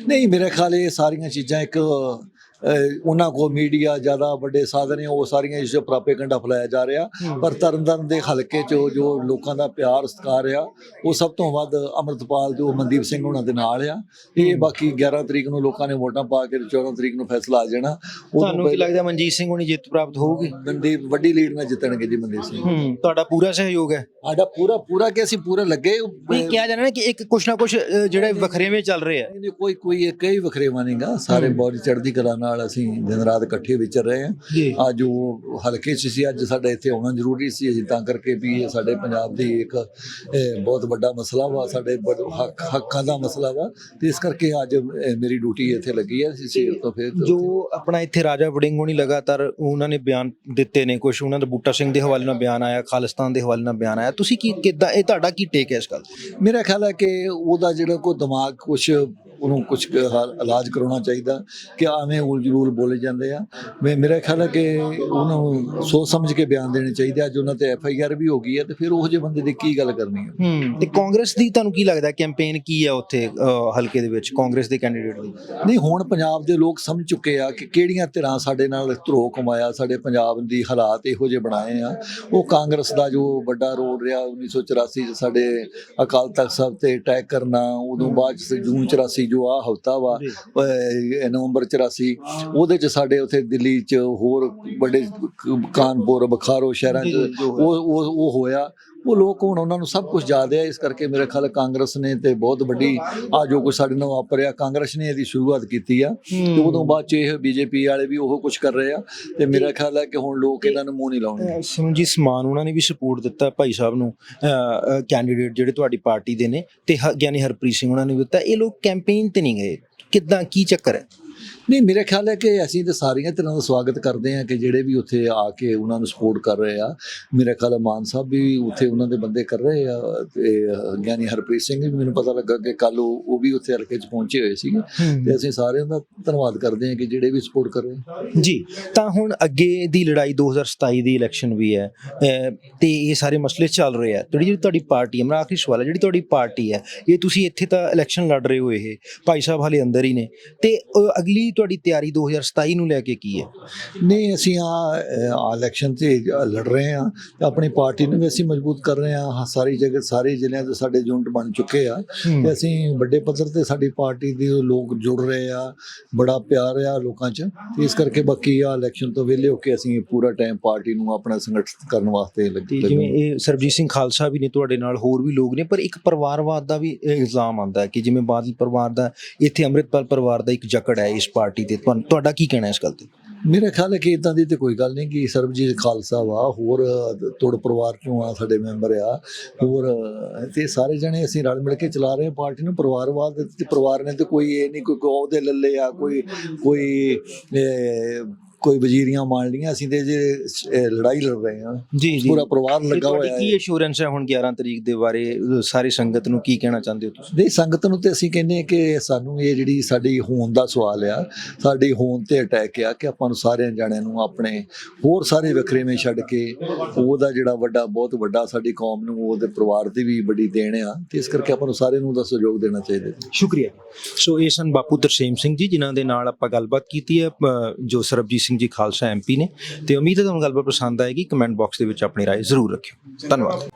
ਨਹੀਂ ਮੇਰੇ ਖਿਆਲ ਇਹ ਸਾਰੀਆਂ ਚੀਜ਼ਾਂ ਇੱਕ ਉਹਨਾਂ ਕੋ ਮੀਡੀਆ ਜ਼ਿਆਦਾ ਵੱਡੇ ਸਾਧਨ ਨੇ ਉਹ ਸਾਰੀਆਂ ਇਸ ਪ੍ਰਾਪੇ ਕੰਡਾ ਫਲਾਇਆ ਜਾ ਰਿਹਾ। ਪਰ ਤਰਨਤਾਰਨ ਦੇ ਹਲਕੇ 'ਚ ਜੋ ਲੋਕਾਂ ਦਾ ਪਿਆਰ ਸਤਿਕਾਰ ਆ ਉਹ ਸਭ ਤੋਂ ਵੱਧ ਅਮਰਤਪਾਲ ਜੋ ਮਨਦੀਪ ਸਿੰਘ ਉਹਨਾਂ ਦੇ ਨਾਲ ਆ। ਇਹ ਬਾਕੀ 11 ਤਰੀਕ ਨੂੰ ਲੋਕਾਂ ਨੇ ਵੋਟਾਂ ਪਾ ਕੇ ਤੇ 14 ਤਰੀਕ ਨੂੰ ਫੈਸਲਾ ਆ ਜਾਣਾ। ਤੁਹਾਨੂੰ ਕੀ ਲੱਗਦਾ ਮਨਜੀਤ ਸਿੰਘ ਹੋਣੀ ਜਿੱਤ ਪ੍ਰਾਪਤ ਹੋਊਗੀ? ਮਨਦੀਪ ਵੱਡੀ ਲੀਡ ਨਾਲ ਜਿੱਤਣਗੇ ਜੀ ਮਨਦੀਪ ਸਿੰਘ। ਤੁਹਾਡਾ ਪੂਰਾ ਸਹਿਯੋਗ ਹੈ। ਸਾਡਾ ਪੂਰਾ ਪੂਰਾ ਕਿ ਅਸੀਂ ਪੂਰੇ ਲੱਗੇ ਇਹ ਕਿਹਾ ਜਾ ਰਿਹਾ ਨਾ ਕਿ ਇੱਕ ਕੁਛ ਨਾ ਕੁਛ ਜਿਹੜੇ ਵਖਰੇਵੇਂ ਚੱਲ ਰਹੇ ਆ। ਕੋਈ ਕੋਈ ਹੀ ਵਖਰੇਵਾ ਨਹੀਂਗਾ ਸਾਰੇ ਬਹੁਤ ਚੜ੍ਹਦੀ ਕਲਾ ਨਾਲ ਅਸੀਂ ਦਿਨ ਰਾਤ ਇਕੱਠੇ ਵਿਚਰ ਰਹੇ ਹਾਂ। ਅੱਜ ਉਹ ਹਲਕੇ 'ਚ ਸੀ ਅੱਜ ਸਾਡੇ ਇੱਥੇ ਆਉਣਾ ਜ਼ਰੂਰੀ ਸੀ। ਅਸੀਂ ਤਾਂ ਕਰਕੇ ਵੀ ਇਹ ਸਾਡੇ ਪੰਜਾਬ ਦੀ ਇੱਕ ਬਹੁਤ ਵੱਡਾ ਮਸਲਾ ਵਾ ਸਾਡੇ ਹੱਕ ਦਾ ਮਸਲਾ ਵਾ। ਤੇ ਇਸ ਕਰਕੇ ਅੱਜ ਮੇਰੀ ਡਿਊਟੀ ਇੱਥੇ ਲੱਗੀ ਹੈ। ਅਸੀਂ ਸਵੇਰ ਤੋਂ ਫਿਰ ਜੋ ਆਪਣਾ ਇੱਥੇ ਰਾਜਾ ਵੜਿੰਗ ਹੋਣੀ ਲਗਾਤਾਰ ਉਹਨਾਂ ਨੇ ਬਿਆਨ ਦਿੱਤੇ ਨੇ ਕੁਝ ਉਹਨਾਂ ਦਾ ਬੂਟਾ ਸਿੰਘ ਦੇ ਹਵਾਲੇ ਨਾਲ ਬਿਆਨ ਆਇਆ ਖਾਲਿਸਤਾਨ ਦੇ ਹਵਾਲੇ ਨਾਲ ਬਿਆਨ ਆਇਆ। ਤੁਸੀਂ ਕੀ ਕਿੱਦਾਂ ਇਹ ਤੁਹਾਡਾ ਕੀ ਟੇਕ ਹੈ ਇਸ ਗੱਲ? ਮੇਰਾ ਖਿਆਲ ਹੈ ਕਿ ਉਹਦਾ ਜਿਹੜਾ ਕੋਈ ਦਿਮਾਗ ਕੁਛ ਉਹਨੂੰ ਕੁਝ ਇਲਾਜ ਕਰਾਉਣਾ ਚਾਹੀਦਾ। ਕਿ ਉਲ ਜਲੂਲ ਬੋਲੇ ਜਾਂਦੇ ਆ। ਮੈਂ ਮੇਰਾ ਖਿਆਲ ਹੈ ਕਿ ਉਹਨੂੰ ਸੋਚ ਸਮਝ ਕੇ ਬਿਆਨ ਦੇਣੇ ਚਾਹੀਦੇ ਅੱਜ ਉਹਨਾਂ ਤੇ ਐਫ ਆਈ ਆਰ ਵੀ ਹੋ ਗਈ ਹੈ ਤੇ ਫਿਰ ਉਹ ਜਿਹੇ ਬੰਦੇ ਦੀ ਕੀ ਗੱਲ ਕਰਨੀ ਹੈ ਹੂੰ ਤੇ ਕਾਂਗਰਸ ਦੀ ਤੁਹਾਨੂੰ ਕੀ ਲੱਗਦਾ ਕੈਂਪੇਨ ਕੀ ਹੈ ਉੱਥੇ ਹਲਕੇ ਦੇ ਵਿੱਚ ਕਾਂਗਰਸ ਦੇ ਕੈਂਡੀਡੇਟ ਦੀ? ਨਹੀਂ ਹੁਣ ਪੰਜਾਬ ਦੇ ਲੋਕ ਸਮਝ ਚੁੱਕੇ ਆ ਕਿ ਕਿਹੜੀਆਂ ਧਿਰਾਂ ਸਾਡੇ ਨਾਲ ਧਰੋ ਕਮਾਇਆ ਸਾਡੇ ਪੰਜਾਬ ਦੀ ਹਾਲਾਤ ਇਹੋ ਜਿਹੇ ਬਣਾਏ ਆ। ਉਹ ਕਾਂਗਰਸ ਦਾ ਜੋ ਵੱਡਾ ਰੋਲ ਰਿਹਾ 1984 ਚ ਸਾਡੇ ਅਕਾਲ ਤਖਤ ਸਾਹਿਬ ਤੇ ਅਟੈਕ ਕਰਨਾ ਉਦੋਂ ਬਾਅਦ ਜੂਨ 84 ਜੋ ਆ ਹਫਤਾ ਵਾ ਨਵੰਬਰ 84 ਉਹਦੇ ਚ ਸਾਡੇ ਉੱਥੇ ਦਿੱਲੀ ਚ ਹੋਰ ਵੱਡੇ ਕਾਨਪੁਰ ਬਖਾਰੋ ਸ਼ਹਿਰਾਂ ਚ। ਉਹ ਉਹ ਉਹ ਹੋਇਆ। ਉਹ ਲੋਕ ਹੁਣ ਉਹਨਾਂ ਨੂੰ ਸਭ ਕੁਝ ਯਾਦ ਹੈ ਇਸ ਕਰਕੇ ਮੇਰੇ ਖਿਆਲ ਕਾਂਗਰਸ ਨੇ ਤੇ ਬਹੁਤ ਵੱਡੀ ਆ ਜੋ ਕੁਝ ਸਾਡੇ ਨਾਲ ਵਾਪਰਿਆ। ਕਾਂਗਰਸ ਨੇ ਇਹਦੀ ਸ਼ੁਰੂਆਤ ਕੀਤੀ ਆ। ਤੇ ਉਦੋਂ ਬਾਅਦ ਚ ਇਹ ਬੀਜੇਪੀ ਵਾਲੇ ਵੀ ਉਹ ਕੁਝ ਕਰ ਰਹੇ ਆ। ਤੇ ਮੇਰਾ ਖਿਆਲ ਹੈ ਕਿ ਹੁਣ ਲੋਕ ਇਹਨਾਂ ਨੂੰ ਮੂੰਹ ਨਹੀਂ ਲਾਉਣਗੇ। ਸਿਮਰਨਜੀਤ ਸਮਾਨ ਉਹਨਾਂ ਨੇ ਵੀ ਸਪੋਰਟ ਦਿੱਤਾ ਭਾਈ ਸਾਹਿਬ ਨੂੰ। ਕੈਂਡੀਡੇਟ ਜਿਹੜੇ ਤੁਹਾਡੀ ਪਾਰਟੀ ਦੇ ਨੇ। ਤੇ ਗਿਆਨੀ ਹਰਪ੍ਰੀਤ ਸਿੰਘ ਉਹਨਾਂ ਨੇ ਵੀ ਦਿੱਤਾ। ਇਹ ਲੋਕ ਕੈਂਪੇਨ ਤੇ ਨਹੀਂ ਗਏ। ਕਿੱਦਾਂ ਕੀ ਚੱਕਰ ਹੈ? ਨਹੀਂ ਮੇਰਾ ਖਿਆਲ ਹੈ ਕਿ ਅਸੀਂ ਤੇ ਸਾਰੀਆਂ ਤਰ੍ਹਾਂ ਦਾ ਸਵਾਗਤ ਕਰਦੇ ਹਾਂ ਕਿ ਜਿਹੜੇ ਵੀ ਉੱਥੇ ਆ ਕੇ ਉਹਨਾਂ ਨੂੰ ਸਪੋਰਟ ਕਰ ਰਹੇ ਆ। ਮੇਰਾ ਖਿਆਲ ਹੈ ਮਾਨ ਸਾਹਿਬ ਵੀ ਉੱਥੇ ਉਹਨਾਂ ਦੇ ਬੰਦੇ ਕਰ ਰਹੇ ਆ ਤੇ ਗਿਆਨੀ ਹਰਪ੍ਰੀਤ ਸਿੰਘ ਵੀ ਮੈਨੂੰ ਪਤਾ ਲੱਗਾ ਕਿ ਕੱਲ ਉਹ ਵੀ ਉੱਥੇ ਹਲਕੇ 'ਚ ਪਹੁੰਚੇ ਹੋਏ ਸੀਗੇ। ਤੇ ਅਸੀਂ ਸਾਰਿਆਂ ਦਾ ਧੰਨਵਾਦ ਕਰਦੇ ਹਾਂ ਕਿ ਜਿਹੜੇ ਵੀ ਸਪੋਰਟ ਕਰ ਰਹੇ ਆ। ਜੀ ਤਾਂ ਹੁਣ ਅੱਗੇ ਦੀ ਲੜਾਈ 2027 ਦੀ ਇਲੈਕਸ਼ਨ ਵੀ ਹੈ ਤੇ ਇਹ ਸਾਰੇ ਮਸਲੇ ਚੱਲ ਰਹੇ ਆ। ਜਿਹੜੀ ਤੁਹਾਡੀ ਪਾਰਟੀ ਹੈ ਮੇਰਾ ਆਖਰੀ ਸਵਾਲ ਹੈ ਜਿਹੜੀ ਤੁਹਾਡੀ ਪਾਰਟੀ ਹੈ ਇਹ ਤੁਸੀਂ ਇੱਥੇ ਤਾਂ ਇਲੈਕਸ਼ਨ ਲੜ ਰਹੇ ਹੋ ਇਹ ਭਾਈ ਸਾਹਿਬ ਹਾਲੇ ਅੰਦਰ ਹੀ ਨੇ। ਤੇ ਅਹ, ਅਗਲੀ ਤੁਹਾਡੀ ਤਿਆਰੀ 2027 ਨੂੰ ਲੈ ਕੇ ਕੀ ਹੈ? ਨਹੀਂ ਅਸੀਂ ਆ ਇਲੈਕਸ਼ਨ ਤੇ ਲੜ ਰਹੇ ਆ ਤੇ ਆਪਣੀ ਪਾਰਟੀ ਨੂੰ ਵੀ ਅਸੀਂ ਮਜ਼ਬੂਤ ਕਰ ਰਹੇ ਆ ਸਾਰੀ ਜਗ੍ਹਾ ਸਾਰੇ ਜ਼ਿਲ੍ਹਿਆਂ ਦੇ ਸਾਡੇ ਯੂਨਿਟ ਬਣ ਚੁੱਕੇ ਆ ਤੇ ਅਸੀਂ ਵੱਡੇ ਪੱਧਰ ਤੇ ਸਾਡੀ ਪਾਰਟੀ ਦੇ ਲੋਕ ਜੁੜ ਰਹੇ ਆ ਬੜਾ ਪਿਆਰ ਆ ਲੋਕਾਂ 'ਚ ਤੇ ਇਸ ਕਰਕੇ ਬਾਕੀ ਆ ਇਲੈਕਸ਼ਨ ਤੋਂ ਵਿਹਲੇ ਹੋ ਕੇ ਅਸੀਂ ਪੂਰਾ ਟਾਈਮ ਪਾਰਟੀ ਨੂੰ ਆਪਣਾ ਸੰਗਠਿਤ ਕਰਨ ਵਾਸਤੇ ਤੇ ਲੱਗੇ ਜਿਵੇਂ ਇਹ ਸਰਬਜੀਤ ਸਿੰਘ ਖਾਲਸਾ ਵੀ ਨੇ ਤੁਹਾਡੇ ਨਾਲ ਹੋਰ ਵੀ ਲੋਕ ਨੇ ਪਰ ਇੱਕ ਪਰਿਵਾਰਵਾਦ ਦਾ ਵੀ ਇਲਜ਼ਾਮ ਆਉਂਦਾ ਹੈ ਕਿ ਜਿਵੇਂ ਬਾਦਲ ਪਰਿਵਾਰ ਦਾ ਇੱਥੇ ਅੰਮ੍ਰਿਤਪਾਲ ਪਰਿਵਾਰ ਦਾ ਇੱਕ ਜਕੜ ਹੈ ਇਸ ਪਾਰਟੀ ਤੇ। ਤੁਹਾਨੂੰ ਤੁਹਾਡਾ ਕੀ ਕਹਿਣਾ ਇਸ ਗੱਲ ਤੇ? ਮੇਰਾ ਖਿਆਲ ਹੈ ਕਿ ਇਦਾਂ ਦੀ ਤੇ ਕੋਈ ਗੱਲ ਨਹੀਂ ਕਿ ਸਰਬਜੀਤ ਖਾਲਸਾ ਵਾ, ਹੋਰ ਤੋੜ ਪਰਿਵਾਰ ਚੋਂ ਆ, ਸਾਡੇ ਮੈਂਬਰ ਆ? ਹੋਰ ਤੇ ਸਾਰੇ ਜਣੇ ਅਸੀਂ ਰਲ ਮਿਲ ਕੇ ਚਲਾ ਰਹੇ ਹਾਂ ਪਾਰਟੀ ਨੂੰ। ਪਰਿਵਾਰਵਾਦ ਤੇ ਪਰਿਵਾਰ ਨੇ ਤੇ ਕੋਈ ਇਹ ਨਹੀਂ, ਕੋਈ ਉਹਦੇ ਲੱਲੇ ਆ, ਕੋਈ ਕੋਈ ਕੋਈ ਵਜ਼ੀਰੀਆਂ ਮਾਰ ਲੀਆਂ ਅਸੀਂ ਤੇ ਜੇ ਲੜਾਈ ਲੜ ਰਹੇ ਹਾਂ। ਜੀ ਪੂਰਾ ਪਰਿਵਾਰ ਲੱਗਾ ਹੋਇਆ ਕੀ ਹੈ। ਅਸ਼ੋਰੈਂਸ ਹੈ ਹੁਣ 11 ਤਰੀਕ ਦੇ ਬਾਰੇ? ਸਾਰੀ ਸੰਗਤ ਨੂੰ ਕੀ ਕਹਿਣਾ ਚਾਹੁੰਦੇ ਹੋ ਤੁਸੀਂ? ਨਹੀਂ ਸੰਗਤ ਨੂੰ ਤੇ ਅਸੀਂ ਕਹਿੰਦੇ ਹਾਂ ਕਿ ਸਾਨੂੰ ਇਹ ਜਿਹੜੀ ਸਾਡੀ ਹੋਂਦ ਦਾ ਸਵਾਲ ਆ ਸਾਡੀ ਹੋਂਦ ਤੇ ਅਟੈਕ ਆ ਕਿ ਆਪਾਂ ਨੂੰ ਸਾਰਿਆਂ ਜਾਣਿਆਂ ਨੂੰ ਆਪਣੇ ਹੋਰ ਸਾਰੇ ਵੱਖਰੇਵੇਂ ਛੱਡ ਕੇ ਉਹਦਾ ਜਿਹੜਾ ਵੱਡਾ ਬਹੁਤ ਵੱਡਾ ਸਾਡੀ ਕੌਮ ਨੂੰ ਉਹਦੇ ਪਰਿਵਾਰ ਦੀ ਵੀ ਵੱਡੀ ਦੇਣ ਆ ਤੇ ਇਸ ਕਰਕੇ ਆਪਾਂ ਨੂੰ ਸਾਰਿਆਂ ਨੂੰ ਦਾ ਸਹਿਯੋਗ ਦੇਣਾ ਚਾਹੀਦਾ ਜੀ। ਸ਼ੁਕਰੀਆ। ਸੋ ਇਹ ਸਨ ਬਾਪੂ ਤਰਸੇਮ ਸਿੰਘ ਜੀ ਜਿਨ੍ਹਾਂ ਦੇ ਨਾਲ ਆਪਾਂ ਗੱਲਬਾਤ ਕੀਤੀ ਹੈ ਅ, ਜੋ ਸਰਬਜੀਤ ਸਿੰਘ ਜੀ ਖਾਲਸਾ ਐਮਪੀ ਨੇ ਤੇ ਉਮੀਦ ਹੈ ਤੁਹਾਨੂੰ ਗੱਲਬਾਤ ਪਸੰਦ ਆਏਗੀ ਕਮੈਂਟ ਬਾਕਸ ਦੇ ਵਿੱਚ ਆਪਣੀ رائے ਜ਼ਰੂਰ ਰੱਖਿਓ ਧੰਨਵਾਦ